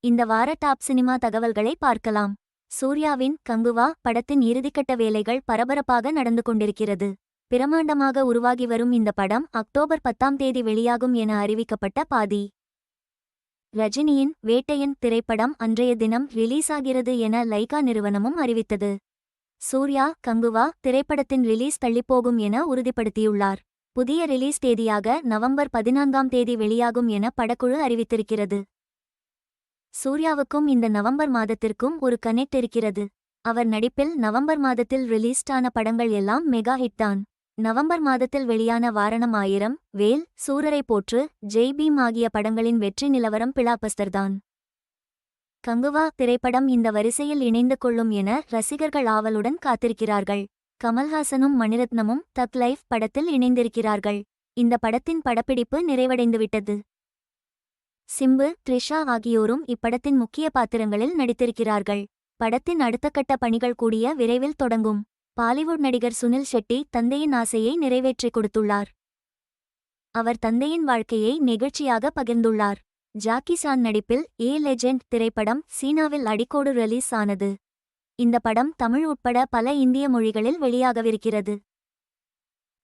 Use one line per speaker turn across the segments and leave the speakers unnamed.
இந்த வார top cinema தகவல்களை பார்க்கலாம். சூர்யாவின் கங்குவா படத்தின் இறுதிக்கட்ட வேலைகள் பரபரப்பாக நடந்து கொண்டிருக்கிறது. பிரமாண்டமாக உருவாகி வரும் இந்த படம் அக்டோபர் பத்தாம் தேதி வெளியாகும் என அறிவிக்கப்பட்ட பாதி. ரஜினியின் வேட்டையன் திரைப்படம் அன்றைய தினம் ரிலீஸ் ஆகிறது என லைகா நிறுவனமும் அறிவித்தது. சூர்யா கங்குவா திரைப்படத்தின் ரிலீஸ் தள்ளிப்போகும் என உறுதிப்படுத்தியுள்ளார். புதிய ரிலீஸ் தேதியாக நவம்பர் பதினான்காம் தேதி வெளியாகும் என படக்குழு அறிவித்திருக்கிறது. சூர்யாவுக்கும் இந்த நவம்பர் மாதத்திற்கும் ஒரு கனெக்ட் இருக்கிறது. அவர் நடிப்பில் நவம்பர் மாதத்தில் ரிலீஸ்டான படங்கள் எல்லாம் மெகா ஹிட் தான். நவம்பர் மாதத்தில் வெளியான வாரணம் ஆயிரம் வேல் சூரரை போற்று ஜெய் பீம் ஆகிய படங்களின் வெற்றி நிலவரம் பிளாபஸ்தர்தான் கங்குவா திரைப்படம் இந்த வரிசையில் இணைந்து கொள்ளும் என ரசிகர்கள் ஆவலுடன் காத்திருக்கிறார்கள். கமல்ஹாசனும் மணிரத்னமும் தக் லைஃப் படத்தில் இணைந்திருக்கிறார்கள். இந்த படத்தின் படப்பிடிப்பு நிறைவடைந்துவிட்டது. சிம்பு த்ரிஷா ஆகியோரும் இப்படத்தின் முக்கிய பாத்திரங்களில் நடித்திருக்கிறார்கள். படத்தின் அடுத்த கட்ட பணிகள் கூடிய விரைவில் தொடங்கும். பாலிவுட் நடிகர் சுனில் ஷெட்டி தந்தையின் ஆசையை நிறைவேற்றிக் கொடுத்துள்ளார். அவர் தந்தையின் வாழ்க்கையை நெகிழ்ச்சியாக பகிர்ந்துள்ளார். ஜாக்கி சான் நடிப்பில் ஏ லெஜெண்ட் திரைப்படம் சீனாவில் அடிக்கோடு ரிலீஸ் ஆனது. இந்த படம் தமிழ் உட்பட பல இந்திய மொழிகளில் வெளியாகவிருக்கிறது.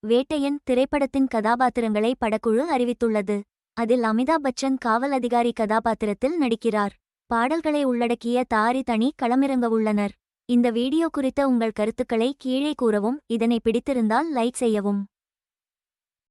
வேட்டையன் திரைப்படத்தின் கதாபாத்திரங்களை படக்குழு அறிவித்துள்ளது. அதில் அமிதாப் பச்சன் காவல் அதிகாரி கதாபாத்திரத்தில் நடிக்கிறார். பாடல்களை உள்ளடக்கிய தாரி தனி களமிறங்கவுள்ளனர் இந்த வீடியோ குறித்த உங்கள் கருத்துக்களை கீழே கூறவும் இதனை பிடித்திருந்தால் லைக் செய்யவும்.